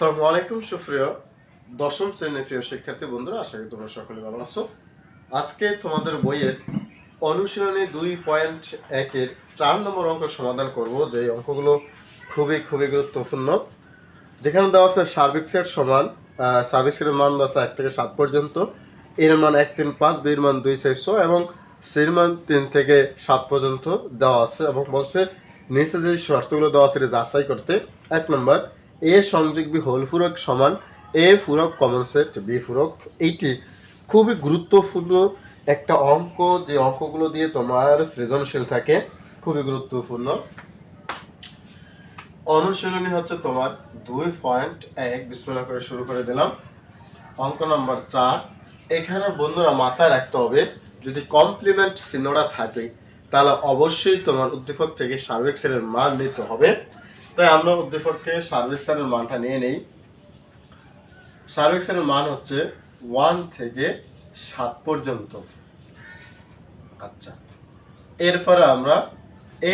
আসসালামু আলাইকুম, সুপ্রিয় দশম শ্রেণির প্রিয় শিক্ষার্থী বন্ধুরা, আশা করি তোমরা সকলে ভালো আছো। আজকে তোমাদের বইয়ের অনুশীলনী দুই পয়েন্ট একের চার নম্বর অঙ্ক সমাধান করব যে অঙ্কগুলো খুবই খুবই গুরুত্বপূর্ণ। যেখানে দেওয়া আছে সার্বিক সেট সমান সার্বিক সেটের মান দেওয়া আছে এক থেকে সাত পর্যন্ত, এর মান এক, তিন, পাঁচ বির মান দুই চারশো এবং সির মান তিন থেকে সাত পর্যন্ত দেওয়া আছে, এবং বলছে নিচে যে শর্তগুলো দেওয়া আছে এটা যাচাই করতে, এক নম্বর এ সংযোগ বি হোল ফুরক সমান, এ ফুরক কমন সেট, বি ফুরক। এইটি খুবই গুরুত্বপূর্ণ একটা অঙ্ক, যে অঙ্কগুলো দিয়ে তোমার সৃজনশীল থাকে, খুবই গুরুত্বপূর্ণ। অনুশীলনী হচ্ছে তোমার দুই পয়েন্ট এক, বিস্ময় করে শুরু করে দিলাম। অঙ্ক নম্বর চার, এখানে বন্ধুরা মাথায় রাখতে হবে, যদি কমপ্লিমেন্ট চিহ্নটা থাকে, তাহলে অবশ্যই তোমার উদ্দীপক থেকে সার্বিক সেলের মান নিতে হবে। তাই আমরা থেকে সার্বিক মানটা নিয়ে নেই। সার্বিক সেলের মান হচ্ছে ওয়ান থেকে সাত পর্যন্ত। আচ্ছা। এরপরে আমরা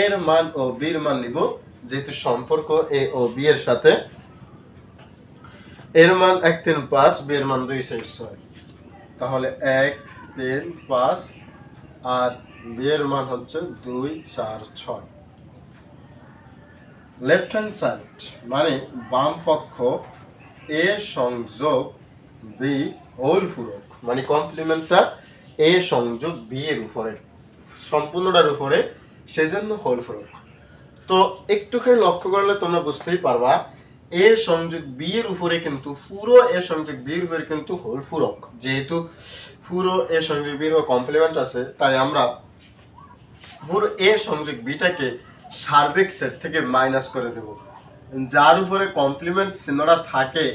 এর মান ও বির মান নিব, যেহেতু সম্পর্ক এ ও বি এর সাথে। এর মান এক তিন পাঁচ, বি এর মান দুই চার ছয়। তাহলে এক তিন পাঁচ আর বি এর মান হচ্ছে দুই চার ছয়। লেফট হ্যান্ড সাইড মানে বাম পক্ষ, এ সংযোগ বি হোল পূরক মানে কমপ্লিমেন্টটা এ সংযোগ বি এর উপরে, সম্পূর্ণটার উপরে, সেজন্য হোল পূরক তো একটুখানি লক্ষ্য করলে তোমরা বুঝতেই পারবা, এ সংযোগ বি এর উপরে কিন্তু পুরো এ সংযোগ বি এর উপরে কিন্তু হোল পূরক যেহেতু পুরো এ সংযোগ বি এর কমপ্লিমেন্ট আছে, তাই আমরা পুরো এ সংযোগ বিটাকে সার্বিক সেট থেকে মাইনাস করে দেব। যার উপরে কমপ্লিমেন্ট চিহ্নটা থাকে,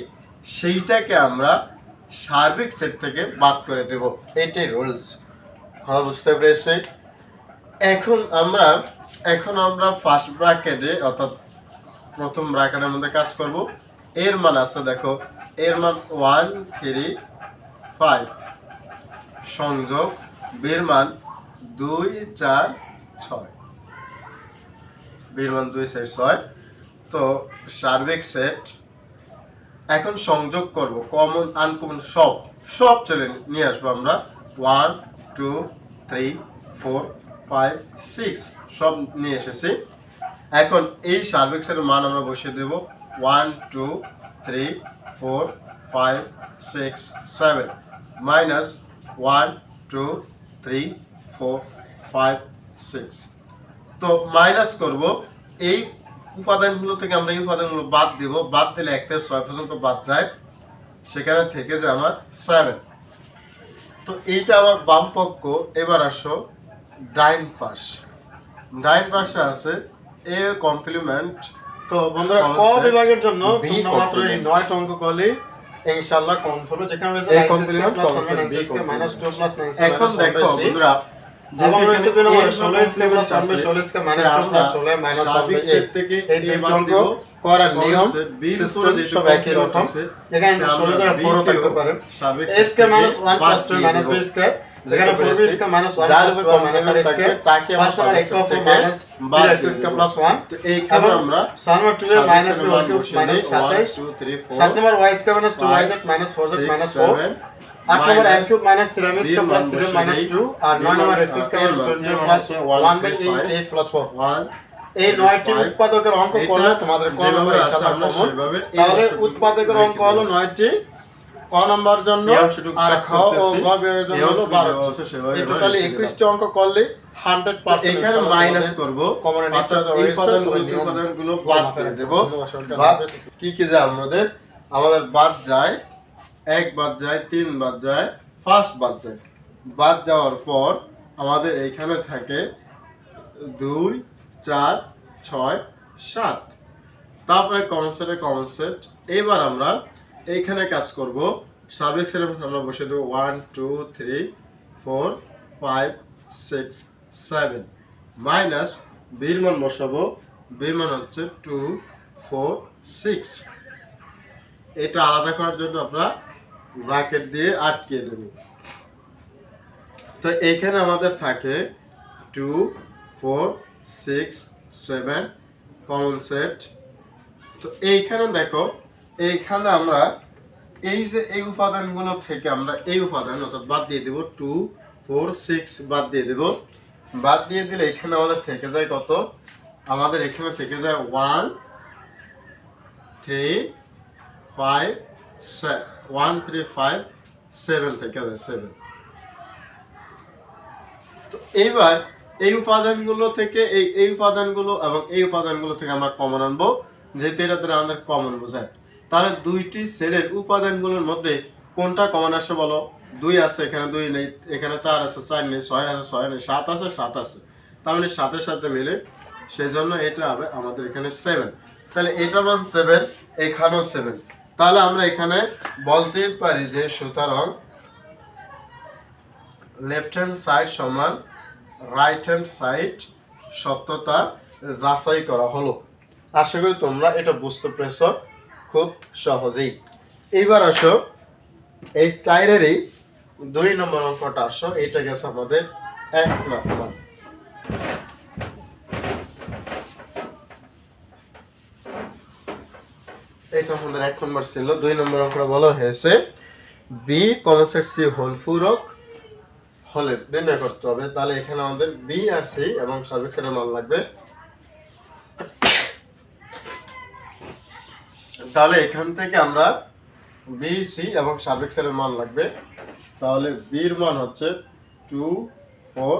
সেইটাকে আমরা সার্বিক সেট থেকে বাদ করে দেব। এটাই রুলস হ্যাঁ বুঝতে পেরেছি? এখন আমরা এখন আমরা ফার্স্ট ব্র্যাকেটে অর্থাৎ প্রথম ব্র্যাকেটের মধ্যে কাজ করব। এর মান আছে দেখো, এর মান ওয়ান থ্রি ফাইভ সংযোগ, বের মান দুই, চার, ছয়। বের মান দুই চার ছয়। তো সার্বিক সেট এখন সংযোগ করব। কমন, আনকমন সব সব চলে নিয়ে আসব আমরা। One, two, three, four, five, six, সব নিয়ে এসেছি। এখন এই সার্বিক সেটের মান আমরা বসিয়ে দেব। One, two, three, four, five, six, seven, minus one, two, three, four, five, six. তো মাইনাস করব। এই উপাদানগুলো থেকে আমরা এই উপাদানগুলো বাদ দিব। বাদ দিলে এক থেকে ছয় পর্যন্ত বাদ যায়। সেখানে থেকে যায় আমার সেভেন তো এইটা আমার বাম পক্ষ। এবার আসো ডাইন পাশ। ডাইন পাশে আছে এ কমপ্লিমেন্ট তো বন্ধুরা ক বিভাগের জন্য মাত্র এই। নয়টা অঙ্ক করলে ইনশাআল্লাহ কনফার্ম যেখানে রয়েছে এখন দেখো বন্ধুরা করার নিয়ম সিস্টেম সব একই রকম এখানে ষোলো জায়গায় ফোরও থাকতে পারে S K minus one plus two minus B square যেখানে four B square minus one plus two minus R square তাকে পাঁচ number X power four minus B X square plus one তো এইখানে আমরা ছয় নম্বর টু এর minus B one cube minus সাতাইশ সাত number Y square minus two Y Z minus four Z minus four 8 number x3 3m plus 3 2 আর 9 নম্বর x2 plus 1/8x 4 এই নয়টি উৎপাদকের অঙ্ক করলে তোমাদের ক নম্বর তাহলে উৎপাদকের অঙ্ক হলো নয়টি। ক নম্বর জন্য আর খ ও গ বিভাগের জন্য হলো 12 এই টোটালি 21টি অঙ্ক করলে মাইনাস করব। কমন কি কি যায় আমাদের? আমাদের বাদ যায় এক বাদ যায়, তিন বাদ যায়, পাঁচ বাদ যায়। বাদ যাওয়ার পর আমাদের এইখানে থাকে দুই, চার, ছয়, সাত। তারপরে কনসেপ্টের কনসেপ্ট এবার আমরা এইখানে কাজ করব। সার্বিক সিলেবাস আমরা বসে দেবো one two three four five six seven minus বির মান বসাবো। বির মান হচ্ছে টু ফোর সিক্স এটা আলাদা করার জন্য আমরা ব্র্যাকেট দিয়ে আটকে দেব। তো এইখানে আমাদের থাকে two four six seven common set তো এইখানে দেখো, এইখানে আমরা এই যে এই উপাদানগুলো থেকে আমরা এই উপাদান অর্থাৎ বাদ দিয়ে দেব টু ফোর সিক্স বাদ দিয়ে দেব। বাদ দিয়ে দিলে এখানে আমাদের থেকে যায় কত? আমাদের এখানে থেকে যায় one three five one three five seven থেকে যায় সেভেন তো এইবার এই উপাদানগুলো থেকে, এই এই উপাদানগুলো এবং এই উপাদানগুলো থেকে আমরা কমন আনব। যেহেতু এটা দ্বারা আমাদের কমন বোঝায়। তাহলে দুইটি সেলের উপাদানগুলোর মধ্যে কোনটা কমন আসে বলো? দুই আছে, এখানে দুই নেই, এখানে চার আছে, চার নেই, ছয় আছে, ছয় নেই, সাত আছে সাত আছে। তার মানে সাথে সাথে মিলে সেই জন্য এটা হবে আমাদের এখানে সেভেন তাহলে এটা মান সেভেন এখানেও সেভেন তাহলে আমরা এখানে বলতে পারি যে সুতরাং লেফট হ্যান্ড সাইড সমান রাইট হ্যান্ড সাইড সত্যতা যাচাই করা হলো। আশা করি তোমরা এটা বুঝতে পেরেছ খুব সহজেই। এইবার আসো, এই চাইরেরই দুই নম্বর অঙ্কটা আসো এটা গেছে আমাদের এক নম্বর। আমাদের এক নম্বর ছিল, দুই নম্বর অঙ্কটা বলা হয়েছে B common set C whole ফুরক হলে নির্ণয় করতে হবে। তাহলে এখানে আমাদের বি আর সি এবং সার্ভিক সেটের মান লাগবে। তাহলে এখান থেকে আমরা বি সি এবং সার্ভিক সেটের মান লাগবে। তাহলে বির মান হচ্ছে টু ফোর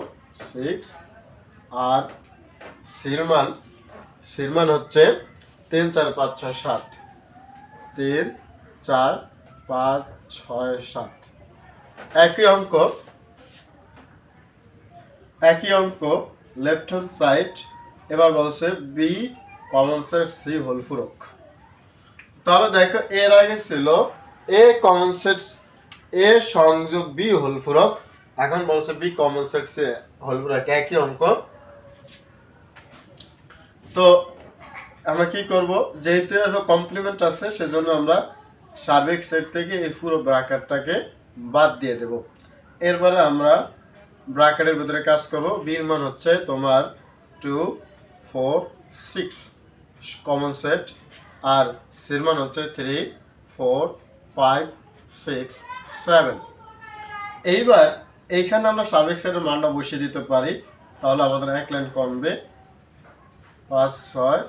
সিক্স আর সির মান সির মান হচ্ছে তিন, চার, পাঁচ, ছয়, সাত। তিন, চার, পাঁচ, ছয়, সাত। একই অঙ্ক। একই অঙ্ক লেফট হ্যান্ড সাইড এবার বলছে B common set C whole ফুরক তাহলে দেখো, এর আগে ছিল এ কমন সেট এ সংযোগ বি হোল ফুরক এখন বলছে B common set C whole ফুরক একই অঙ্ক। তো আমরা কি করব? যেহেতু এর কমপ্লিমেন্ট আছে, সেজন্য আমরা সাবেক সেট থেকে এই পুরো ব্র্যাকেটটাকে বাদ দিয়ে দেব। এরপরে আমরা ব্র্যাকেটের ভিতরে কাজ করব। বির মান হচ্ছে তোমার two four six common set আর সির মান হচ্ছে three four five six seven এইবার এইখানে আমরা সাবেক সেটের মানটা বসিয়ে দিতে পারি, তাহলে আমাদের এক লাইন কমবে পাঁচ, ছয়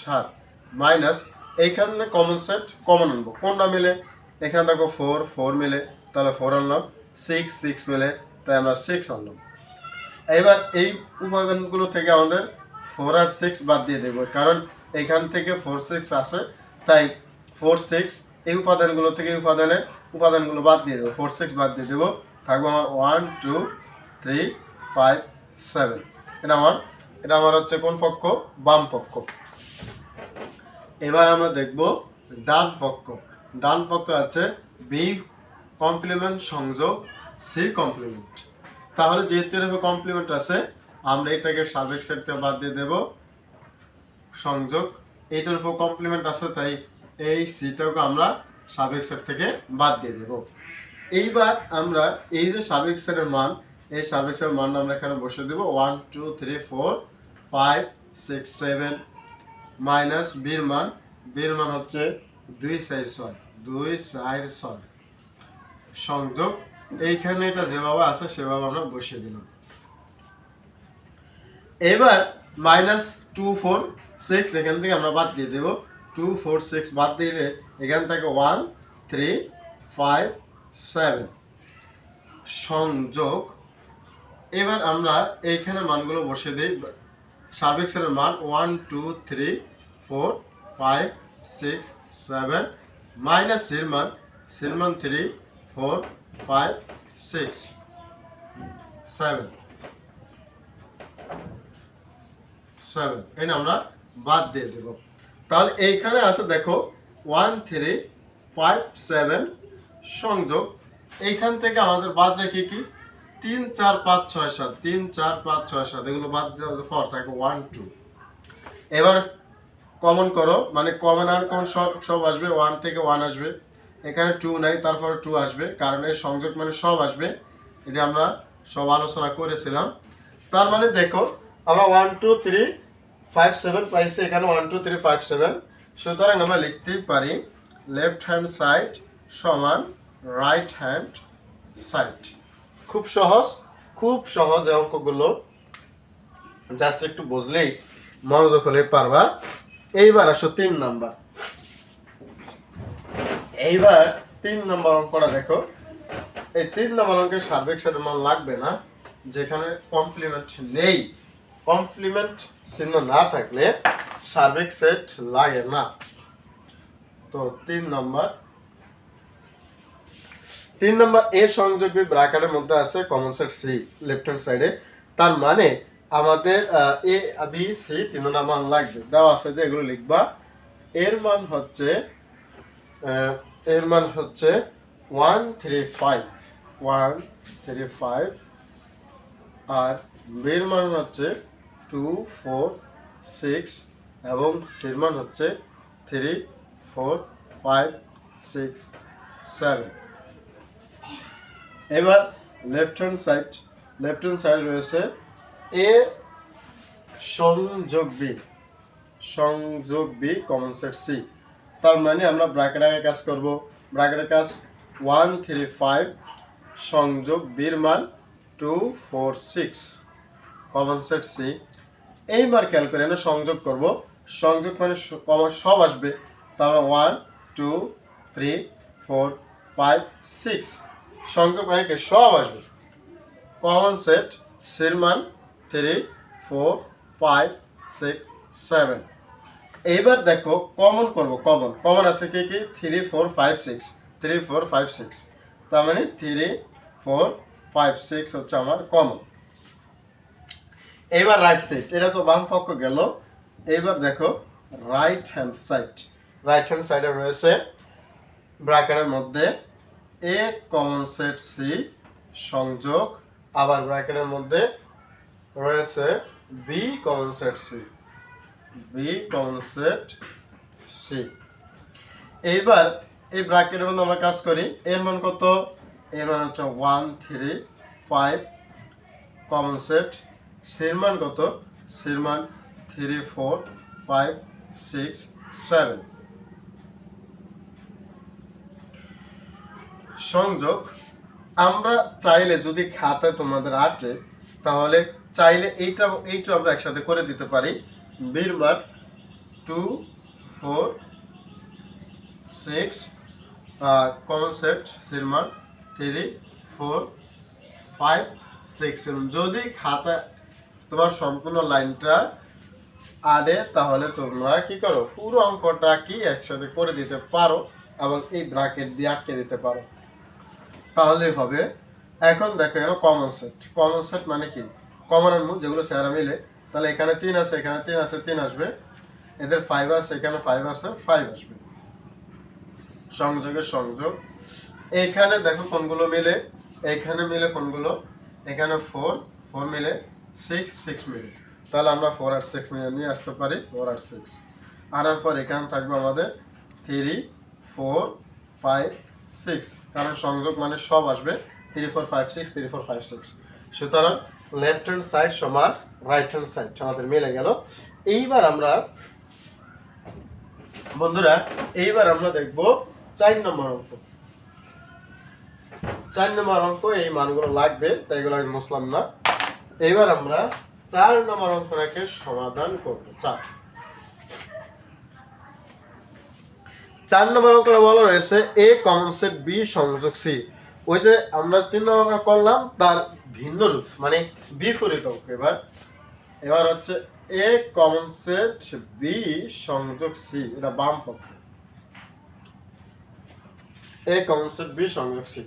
সাত মাইনাস এইখানে কমন সেট কমন আনব। কোনটা মিলে? এখানে দেখো ফোর ফোর মিলে, তাহলে ফোর আনলাম। সিক্স সিক্স মিলে, তাই আমরা সিক্স আনলাম। এবার এই উপাদানগুলো থেকে আমাদের ফোর আর সিক্স বাদ দিয়ে দেবো, কারণ এখান থেকে ফোর সিক্স আসে, তাই ফোর সিক্স এই উপাদানগুলো থেকে এই উপাদানের উপাদানগুলো বাদ দিয়ে দেবো। ফোর সিক্স বাদ দিয়ে দেবো। থাকব আমার one two three five seven এটা আমার এটা আমার হচ্ছে কোন পক্ষ? বাম পক্ষ। এবার আমরা দেখব ডান পক্ষ ডান পক্ষ আছে বি কমপ্লিমেন্ট সংযোগ সি কমপ্লিমেন্ট তাহলে যেহেতু এরকম কমপ্লিমেন্ট আছে, আমরা এটাকে সাবেক সেট থেকে বাদ দিয়ে দেব। সংযোগ এইটার উপর কমপ্লিমেন্ট আছে, তাই এই সিটাকে আমরা সাবেক সেট থেকে বাদ দিয়ে দেব। এইবার আমরা এই যে সাবেক সেটের মান, এই সাবেক সেটের মান আমরা এখানে বসে দেব। One two three four five six seven minus বির মান বির মান হচ্ছে দুই চার ছয়, দুই চার ছয়। সংযোগ, এইখানে এটা যেভাবে আছে সেভাবে আমরা বসিয়ে দিলাম। এবার মাইনাস টু ফোর সিক্স, এখান থেকে আমরা বাদ দিয়ে দেবো। টু ফোর সিক্স বাদ দিলে এখান থেকে ওয়ান, থ্রি, ফাইভ, সেভেন। সংযোগ, এবার আমরা এইখানে মানগুলো বসিয়ে দিই। সার্বিক সেলের মান one two three four five six seven minus সির মান সির মান three four five six seven seven এই আমরা বাদ দিয়ে দেব। তাহলে এইখানে আছে দেখো ওয়ান থ্রি ফাইভ সেভেন সংযোগ। এইখান থেকে আমাদের বাদ কি কি? তিন, চার, পাঁচ, ছয়, সাত। তিন, চার, পাঁচ, ছয়, সাত। এগুলো বাদ দেওয়ার পর থাকে ওয়ান টু এবার কমন করো মানে কমন আর কমন সব সব আসবে। ওয়ান থেকে ওয়ান আসবে। এখানে টু নাই, তারপরে টু আসবে। কারণ এর সংযোগ মানে সব আসবে। এটা আমরা সব আলোচনা করেছিলাম। তার মানে দেখো, আমরা one two three five seven পাইছি। এখানে one two three five seven সুতরাং আমরা লিখতেই পারি লেফট হ্যান্ড সাইড সমান রাইট হ্যান্ড সাইড খুব সহজ খুব সহজ এই অঙ্কগুলো। জাস্ট একটু বুঝলেই মনোযোগ হলে পারবা। এইবার আসো তিন নাম্বার। এইবার তিন নম্বর অঙ্কটা দেখো। এই তিন নম্বর অঙ্কের সার্বিক সেটের মান লাগবে না। যেখানে কমপ্লিমেন্ট নেই। কমপ্লিমেন্ট চিহ্ন না থাকলে সার্বিক সেট লাগে না। তো তিন নম্বর। তিন নম্বর, এ সংযোগী ব্র্যাকেটের মধ্যে আছে common set C left hand সাইডে তার মানে আমাদের এ বি সি তিনটা মান লাগবে। দেওয়া আছে যে এগুলো লিখবা। এর মান হচ্ছে এর মান হচ্ছে one three five one three five আর বির মান হচ্ছে টু ফোর সিক্স এবং সির মান হচ্ছে three four five six seven এবার left hand side left hand side রয়েছে এ সংযোগ বি সংযোগ বি কমন সেট সি তার মানে আমরা ব্র্যাকেট আগে কাজ করব। ব্র্যাকেটের কাজ ওয়ান থ্রি ফাইভ সংযোগ বির মান two four six common set C এইবার খেয়াল করে এনে সংযোগ করব। সংযোগ মানে সব আসবে। তারপর one two three four five six সংযোগ মানে কি সব আসবে। কমন সেট সির মান three four five six seven এইবার দেখো কমন করব কমন কমন আছে কি কি? Three four five six three four five six তার মানে থ্রি ফোর ফাইভ সিক্স হচ্ছে আমার কমন এইবার রাইট সাইড এটা তো বাম পক্ষ গেল। এইবার দেখো right hand side right hand সাইডে রয়েছে ব্র্যাকেটের মধ্যে এ কমন সেট সি সংযোগ আবার ব্র্যাকেটের মধ্যে রয়েছে B common set C B common set C এইবার এই ব্র্যাকেটের মধ্যে আমরা কাজ করি, এর মান কত? এর মান হচ্ছে one three five common set সির মান কত? সির মান three four five six seven সংযোগ, আমরা চাইলে যদি খাতায় তোমাদের আটে, তাহলে চাইলে এইটা এইটা আমরা একসাথে করে দিতে পারি। বির মান two four six common set সির মান থ্রি ফোর ফাইভ সিক্স যদি খাতা তোমার সম্পূর্ণ লাইনটা আড়ে তাহলে তোমরা কি করো? পুরো অঙ্কটা কি একসাথে করে দিতে পারো এবং এই ব্র্যাকেট দিয়ে আটকে দিতে পারো। তাহলেই হবে। এখন দেখো এর কমন সেট কমন সেট মানে কি? কমনের মুখ যেগুলো সেরা মিলে, তাহলে এখানে তিন আছে, এখানে তিন আছে, তিন আসবে। এদের ফাইভ আছে, এখানে ফাইভ আছে ফাইভ আসবে। সংযোগের সংযোগ। এখানে দেখো কোনগুলো মিলে, এখানে মিলে কোনগুলো? এখানে ফোর ফোর মিলে সিক্স সিক্স মিলে। তাহলে আমরা ফোর আর সিক্স মিলে নিয়ে আসতে পারি ফোর আর সিক্স আনার পর এখানে থাকবে আমাদের থ্রি ফোর ফাইভ সিক্স কারণ সংযোগ মানে সব আসবে three four five six three four five six সুতরাং লেফট হ্যান্ড সাইড সমান রাইট হ্যান্ড সাইড আমাদের মিলে গেল। এইবার আমরা, বন্ধুরা, এইবার আমরা দেখব চার নম্বর অঙ্ক। চার নম্বর অঙ্ক, এই মানগুলো লাগবে, তাই এগুলো আমি মুসলাম না। এইবার আমরা চার নম্বর অঙ্কটাকে সমাধান করব। চার। চার নম্বর অঙ্কটা বলা রয়েছে এ কমন সেট বি সংযোগ সি ওই যে আমরা তিন নম্বর করলাম, তার ভিন্ন রূপ মানে বিপরীত অঙ্ক এবার। এবার হচ্ছে এ কমন সেট বি সংযোগ সি এটা বাম পক্ষ। এ কমন সেট বি সংযোগ সি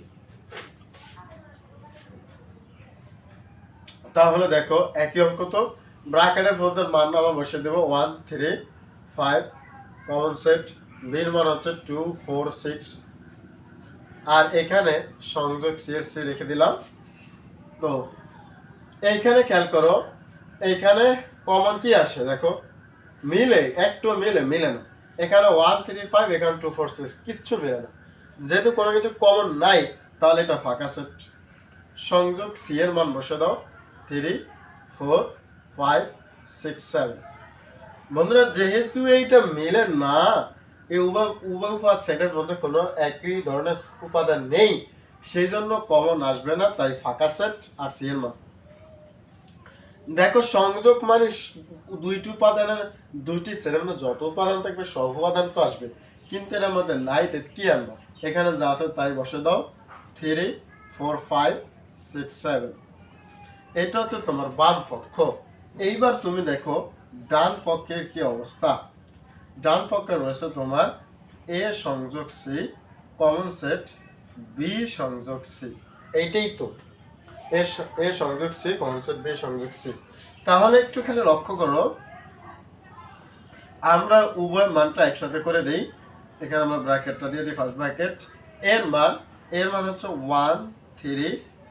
তাহলে দেখো, একই অঙ্ক তো। ব্র্যাকেটের মধ্যে মান আমরা বসে দেবো one three five common set বির মান হচ্ছে টু ফোর সিক্স আর এখানে সংযোগ সিএসসি রেখে দিলাম। তো এইখানে খেয়াল করো, এইখানে কমন কি আসে? দেখো, মিলে, একটু মিলে মিলে না। এখানে ওয়ান থ্রি ফাইভ এখানে টু ফোর সিক্স কিচ্ছু মিলে না। যেহেতু কোনো কিছু কমন নাই, তাহলে এটা ফাঁকা সেট সংযোগ সি এর মান বসে দাও। Three four five six seven বন্ধুরা, যেহেতু এইটা মিলে না এই উভয় উভয় উপাদ সেটের মধ্যে কোনো একই ধরনের উপাদান নেই। সেই জন্য কমন আসবে না, তাই ফাঁকা সেট আর সি এর মান। দেখো, সংযোগ মানে দুইটি উপাদানের দুইটি সেটের মধ্যে যত উপাদান থাকবে, সব উপাদান তো আসবে। কিন্তু এর মধ্যে নাই কি আনব? এখানে যা আছে তাই বসে দাও। Three four five six seven এটা হচ্ছে তোমার বাম পক্ষ। এইবার তুমি দেখো, ডান পক্ষের কি অবস্থা? ডান পক্ষে রয়েছে তোমার এ সংযোগ সি কমন সেট বি সংযোগ সি এইটাই তো। এ সংযোগ সি কমন সেট বি সংযোগ সি তাহলে একটুখানি লক্ষ্য করো। আমরা উভয় মানটা একসাথে করে দিই। এখানে আমরা ব্র্যাকেটটা দিয়ে দিই ফার্স্ট ব্র্যাকেট এর মান এর মান হচ্ছে ওয়ান থ্রি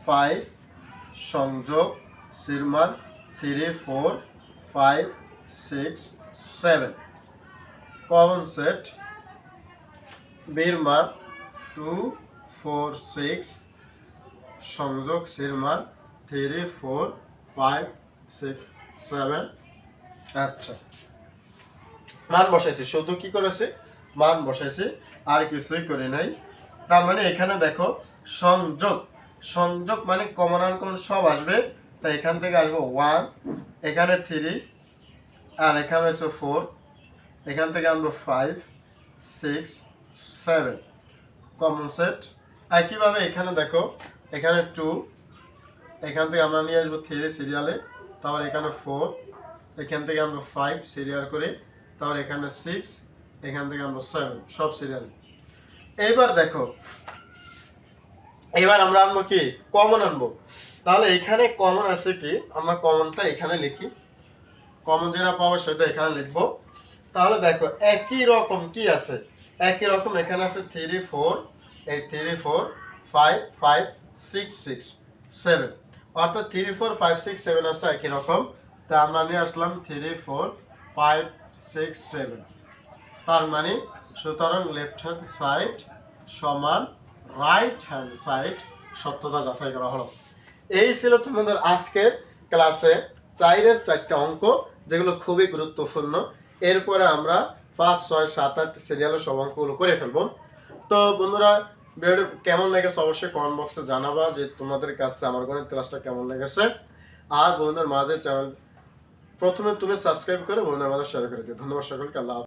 ফাইভ সংযোগ সির মান three four five six seven common set বীর মান টু ফোর সিক্স সংযোগ সির মান three four five six seven আচ্ছা মান বসাইছি, শুধু কি করেছে? মান বসাইছি, আর কিছুই করি নাই। তার মানে এখানে দেখো, সংযোগ। সংযোগ মানে কমন কোন সব আসবে। তাই এখান থেকে আসবে ওয়ান এখানে থ্রি আর এখানে হচ্ছে ফোর এখান থেকে আনব five six seven common set একইভাবে এখানে দেখো, এখানে টু এখান থেকে আমরা নিয়ে আসব থ্রি সিরিয়ালে তারপর এখানে ফোর এখান থেকে আমরা ফাইভ সিরিয়াল করে, তারপর এখানে সিক্স এখান থেকে আমরা সেভেন সব সিরিয়াল এইবার দেখো, এবার আমরা আনব কি? কমন আনব। তাহলে এখানে কমন আছে কি? আমরা কমনটা এখানে লিখি। কমন যেটা পাবো সেটা এখানে লিখব। তাহলে দেখো, একই রকম কি আছে? একই রকম এখানে আছে থ্রি ফোর এই three four five five six six seven অর্থাৎ three four five six seven আছে একই রকম। তা আমরা নিয়ে আসলাম three four five six seven তার মানে সুতরাং লেফট হ্যান্ড সাইড সমান রাইট হ্যান্ড সাইড সত্যতা যাচাই করা হলো। এই ছিল তোমাদের আজকের ক্লাসে চাইরের চারটা অঙ্ক, যেগুলো খুবই গুরুত্বপূর্ণ। এরপরে আমরা পাঁচ, ছয়, সাত, আট সিরিয়ালের সব অঙ্কগুলো করে ফেলব। তো বন্ধুরা ভিডিওটি কেমন লেগেছে অবশ্যই কমেন্ট বক্সে জানাবা যে তোমাদের কাছে আমার গণিত ক্লাসটা কেমন লেগেছে। আর বন্ধুদের মাঝে চ্যানেল প্রথমে তুমি সাবস্ক্রাইব করে বন্ধুদের মাঝে শেয়ার করে দিও। ধন্যবাদ সকলকে, আল্লাহ।